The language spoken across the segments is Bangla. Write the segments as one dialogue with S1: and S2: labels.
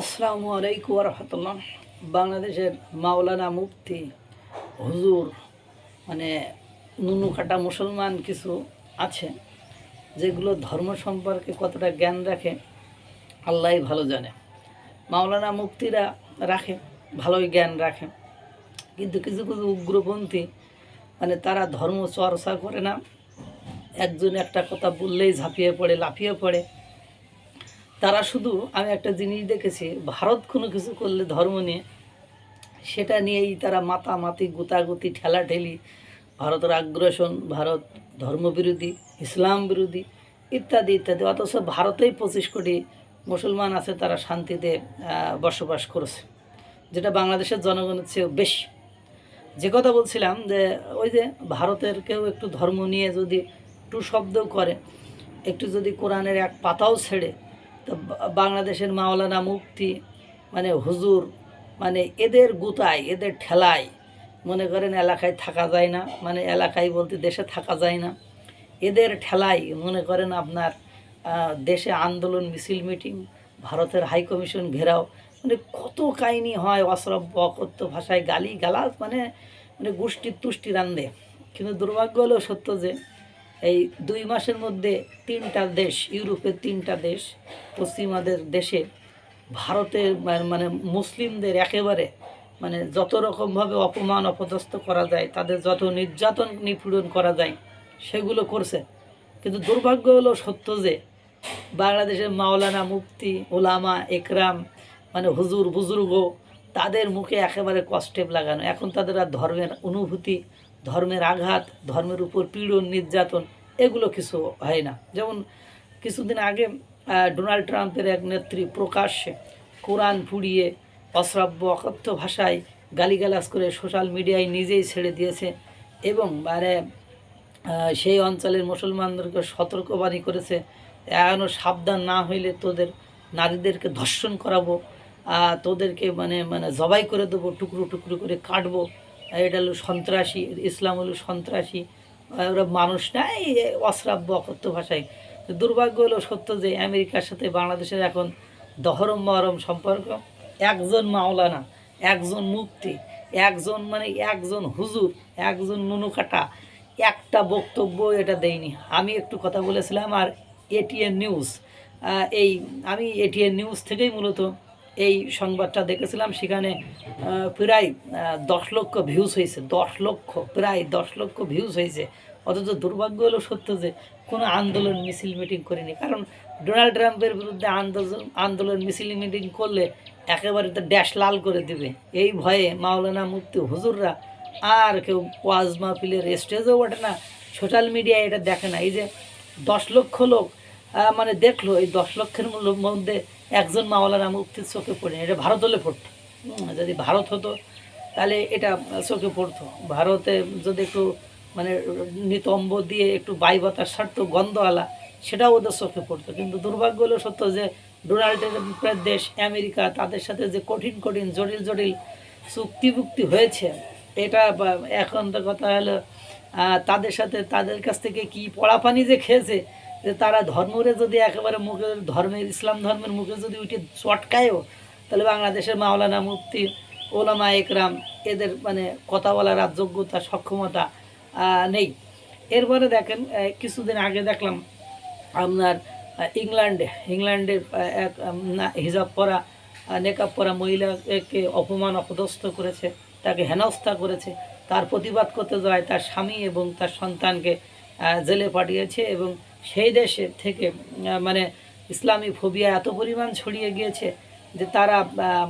S1: আসসালামু আলাইকুম রহমতুল্লাহ। বাংলাদেশের মাওলানা মুফতি, হুজুর মানে নুনু কাটা মুসলমান কিছু আছে যেগুলো ধর্ম সম্পর্কে কতটা জ্ঞান রাখে আল্লাহই ভালো জানে। মাওলানা মুক্তিরা রাখে, ভালোই জ্ঞান রাখে। কিন্তু কিছু কিছু উগ্রপন্থী মানে তারা ধর্ম চর্চা করে না। একজন একটা কথা বললেই ঝাঁপিয়ে পড়ে, লাফিয়ে পড়ে। তারা শুধু, আমি একটা জিনিস দেখেছি, ভারত কোনো কিছু করলে ধর্ম নিয়ে, সেটা নিয়েই তারা মাতামাতি, গুতাগুতি, ঠেলাঠেলি, ভারতের আগ্রাসন, ভারত ধর্মবিরোধী, ইসলাম বিরোধী, ইত্যাদি ইত্যাদি। অথচ ভারতেই পঁচিশ কোটি মুসলমান আছে, তারা শান্তিতে বসবাস করেছে, যেটা বাংলাদেশের জনগণের চেয়েও বেশি। যে কথা বলছিলাম যে, ওই যে ভারতের কেউ একটু ধর্ম নিয়ে যদি টু শব্দ করে, একটু যদি কোরআনের এক পাতাও ছেড়ে তো বাংলাদেশের মাওলানা মুক্তি মানে হুজুর মানে এদের গুতায়, এদের ঠেলায়, মনে করেন এলাকায় থাকা যায় না মানে এলাকায় বলতে দেশে থাকা যায় না। এদের ঠেলায়, মনে করেন আপনার দেশে আন্দোলন, মিছিল, মিটিং, ভারতের হাই কমিশন ঘেরাও মানে কত কাহিনি হয় অশ্রব্য অকথ্য ভাষায় গালি গালাজ মানে মানে গোষ্ঠী তুষ্টি রান্দে কিন্তু দুর্ভাগ্য হলেও সত্য যে এই দুই মাসের মধ্যে তিনটা দেশ, ইউরোপের তিনটা দেশ, পশ্চিমাদের দেশে, ভারতের মানে মুসলিমদের একেবারে মানে যত রকমভাবে অপমান, অপদস্থ করা যায়, তাদের যত নির্যাতন নিপীড়ন করা যায়, সেগুলো করছে। কিন্তু দুর্ভাগ্য হলো সত্য যে, বাংলাদেশের মাওলানা মুফতি, ওলামা, একরাম মানে হুজুর, বুজুর্গ, তাদের মুখে একেবারে কষ্টেপ লাগানো। এখন তাদের আর ধর্মের অনুভূতি ধর্মের আঘাত, ধর্মের উপর পীড়ন, নির্যাতন, এগুলো কিছু হয় না। যেমন কিছুদিন আগে ডোনাল্ড ট্রাম্পের এক নেত্রী প্রকাশ্যে কোরআন পুড়িয়ে অশ্রাব্য, অকথ্য ভাষায় গালিগালাজ করে সোশ্যাল মিডিয়ায় নিজেই ছেড়ে দিয়েছে এবং মানে সেই অঞ্চলের মুসলমানদেরকে সতর্কবাণী করেছে এখনও সাবধান না হইলে তোদের নারীদেরকে ধর্ষণ করাবো তোদেরকে মানে মানে জবাই করে দেবো, টুকরো টুকরো করে কাটবো। এটা হলো সন্ত্রাসী, ইসলাম হলো সন্ত্রাসী। ওরা মানুষ না, এই অশ্রাব্য, অকথ্য ভাষায়। দুর্ভাগ্য হলো সত্য যে আমেরিকার সাথে বাংলাদেশের এখন দহরম মহরম সম্পর্ক। একজন মাওলানা, একজন মুক্তি একজন মানে একজন হুজুর, একজন নুনুকাটা, একটা বক্তব্য এটা দেয়নি। আমি একটু কথা বলেছিলাম আর এটিএন নিউজ এই আমি এটিএন নিউজ থেকেই মূলত এই সংবাদটা দেখেছিলাম, সেখানে প্রায় দশ লক্ষ ভিউজ হয়েছে, দশ লক্ষ, প্রায় দশ লক্ষ ভিউজ হয়েছে। অথচ দুর্ভাগ্য হলো সত্য যে, কোনো আন্দোলন মিছিল মিটিং করিনি। কারণ ডোনাল্ড ট্রাম্পের বিরুদ্ধে আন্দোলন আন্দোলন মিছিল মিটিং করলে একেবারে তো ড্যাশ লাল করে দিবে। এই ভয়ে মাওলানা মুফতি হুজুররা আর কেউ ওয়াজ মাহফিলের স্টেজও ওঠে না সোশ্যাল মিডিয়ায় এটা দেখে না। এই যে দশ লক্ষ লোক মানে দেখল, এই দশ লক্ষের মধ্যে একজন মাওলার আমি মুফতির চোখে পড়ে, এটা ভারত হলে পড়তো। যদি ভারত হতো, তাহলে এটা চোখে পড়তো। ভারতে যদি একটু মানে নিতম্ব দিয়ে একটু বাই বাতাস ছাড়তো গন্ধওয়ালা, সেটাও ওদের চোখে পড়তো। কিন্তু দুর্ভাগ্য হলো সত্য যে ডোনাল্ড ট্রাম্পের দেশ আমেরিকা, তাদের সাথে যে কঠিন কঠিন, জটিল জটিল চুক্তিভুক্তি হয়েছে, এটা এখন কথা হলো তাদের সাথে তাদের কাছ থেকে কি পড়া পানি যে খেয়েছে যে তারা ধর্মরে যদি একেবারে মুখে ধর্মের, ইসলাম ধর্মের মুখে যদি উঠে চটকায়ও, তাহলে বাংলাদেশের মাওলানা মুফতি, ওলামা একরাম, এদের মানে কথা বলার আর যোগ্যতা সক্ষমতা নেই। এরপরে দেখেন কিছুদিন আগে দেখলাম আপনার ইংল্যান্ডে ইংল্যান্ডের এক হিজাব পরা নেকাব পরা মহিলাকে অপমান, অপদস্থ করেছে, তাকে হেনস্থা করেছে, তার প্রতিবাদ করতে যায় তার স্বামী এবং তার সন্তানকে জেলে পাঠিয়েছে এবং সেই দেশে থেকে মানে ইসলামী ফোবিয়া এত পরিমাণ ছড়িয়ে গিয়েছে যে তারা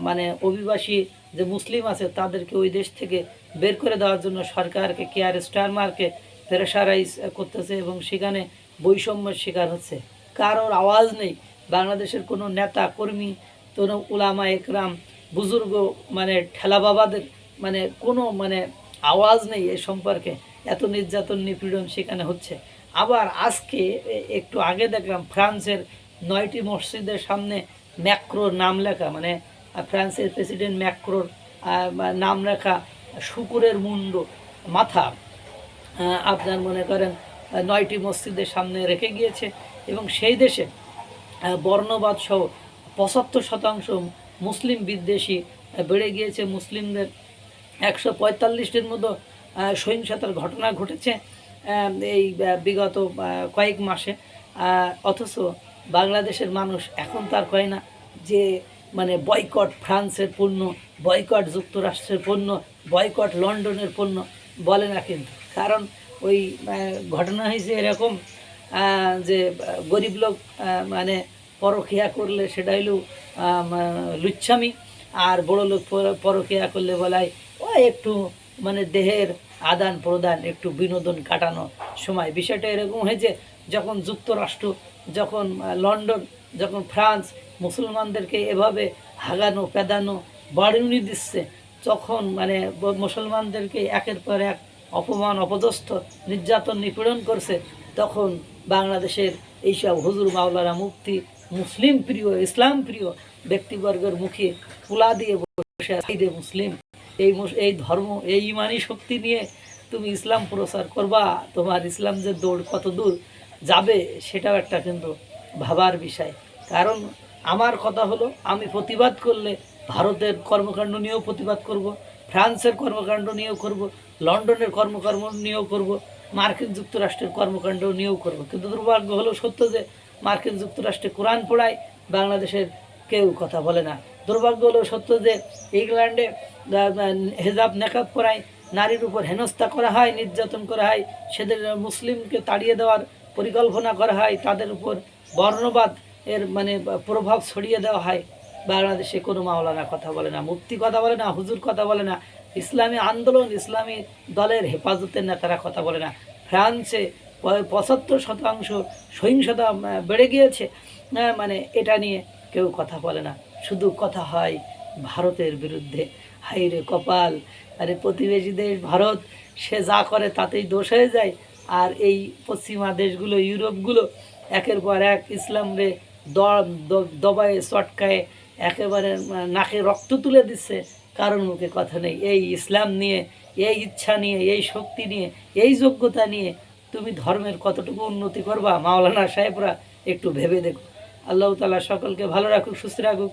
S1: মানে অভিবাসী যে মুসলিম আছে তাদেরকে ওই দেশ থেকে বের করে দেওয়ার জন্য সরকারকে, কেয়ার স্টারমারকে প্রেশারাইজ করতেছে এবং সেখানে বৈষম্যের শিকার হচ্ছে। কারোর আওয়াজ নেই। বাংলাদেশের কোনো নেতা, কর্মী, কোনো উলামা একরাম, বুজুর্গ মানে ঠেলা বাবাদের মানে কোনো মানে আওয়াজ নেই এ সম্পর্কে। এত নির্যাতন, নিপীড়ন সেখানে হচ্ছে। আবার আজকে একটু আগে দেখলাম ফ্রান্সের নয়টি মসজিদের সামনে ম্যাক্রোর নাম লেখা মানে ফ্রান্সের প্রেসিডেন্ট ম্যাক্রোর নাম লেখা শুকুরের মুন্ড মাথা আপনার মনে করেন নয়টি মসজিদের সামনে রেখে গিয়েছে এবং সেই দেশে আহ, বর্ণবাদ সহ পঁচাত্তর শতাংশ মুসলিম বিদ্বেষী বেড়ে গিয়েছে। মুসলিমদের একশো পঁয়তাল্লিশটির মতো সহিংসতার ঘটনা ঘটেছে। এই বিগত কয়েক মাসে। অথচ বাংলাদেশের মানুষ এখন তার কয় না যে মানে বয়কট ফ্রান্সের পণ্য, বয়কট যুক্তরাষ্ট্রের পণ্য, বয়কট লন্ডনের পণ্য বলে না কিন্তু। কারণ ওই ঘটনা হয়েছে এরকম যে, গরিব লোক মানে পরখিয়া করলে সেটা হইল লুচ্ছামি, আর বড় লোক পর- পরখিয়া করলে বলাই, ও একটু মানে দেহের আদান প্রদান, একটু বিনোদন কাটানো সময়। বিষয়টা এরকম হয়েছে যখন যুক্তরাষ্ট্র, যখন লন্ডন, যখন ফ্রান্স মুসলমানদেরকে এভাবে হাগানো, পেদানো বাড়ুনি দিচ্ছে, তখন মানে মুসলমানদেরকে একের পর এক অপমান, অপদস্থ, নির্যাতন, নিপীড়ন করছে। তখন বাংলাদেশের এইসব হুজুর, মাওলানা মুক্তি মুসলিম প্রিয়, ইসলাম প্রিয় ব্যক্তিবর্গের মুখে পুলা দিয়ে বসে মুসলিম এই এই ধর্ম, এই ইমানি শক্তি নিয়ে তুমি ইসলাম প্রচার করবা, তোমার ইসলাম যে দৌড় কত দূর যাবে সেটাও একটা কিন্তু ভাবার বিষয়। কারণ আমার কথা হলো, আমি প্রতিবাদ করলে ভারতের কর্মকাণ্ড নিয়েও প্রতিবাদ করব, ফ্রান্সের কর্মকাণ্ড নিয়েও করব, লন্ডনের কর্মকর্ম নিয়েও করব, মার্কিন যুক্তরাষ্ট্রের কর্মকাণ্ড নিয়েও করব। কিন্তু দুর্ভাগ্য হলো সত্য যে, মার্কিন যুক্তরাষ্ট্রে কোরআন পড়ায় বাংলাদেশের কেউ কথা বলে না। দুর্ভাগ্য হলো সত্য যে ইংল্যান্ডে হেজাব নেকাব করায় নারীর উপর হেনস্থা করা হয়, নির্যাতন করা হয়, সেদের মুসলিমকে তাড়িয়ে দেওয়ার পরিকল্পনা করা হয়, তাদের উপর বর্ণবাদ এর মানে প্রভাব ছড়িয়ে দেওয়া হয়। বাংলাদেশে কোনো মাওলানা কথা বলে না মুক্তি কথা বলে না, হুজুর কথা বলে না, ইসলামী আন্দোলন, ইসলামী দলের হেফাজতের নেতারা কথা বলে না। ফ্রান্সে পঁচাত্তর শতাংশ সহিংসতা বেড়ে গিয়েছে মানে এটা নিয়ে কেউ কথা বলে না। শুধু কথা হয় ভারতের বিরুদ্ধে। হাইরে কপাল, আরে প্রতিবেশী দেশ ভারত, সে যা করে তাতেই দোষ হয়ে যায়। আর এই পশ্চিমা দেশগুলো, ইউরোপগুলো, একের পর এক ইসলাম রে দ- দ- দবায়ে, চটকায় একেবারে নাকে রক্ত তুলে দিচ্ছে। কারণ মুখে কথা নেই। এই ইসলাম নিয়ে, এই ইচ্ছা নিয়ে, এই শক্তি নিয়ে, এই যোগ্যতা নিয়ে তুমি ধর্মের কতটুকু উন্নতি করবা? মাওলানা সাহেবরা, একটু ভেবে দেখো। আল্লাহ তালা সকলকে ভালো রাখুক, সুস্থ রাখুক।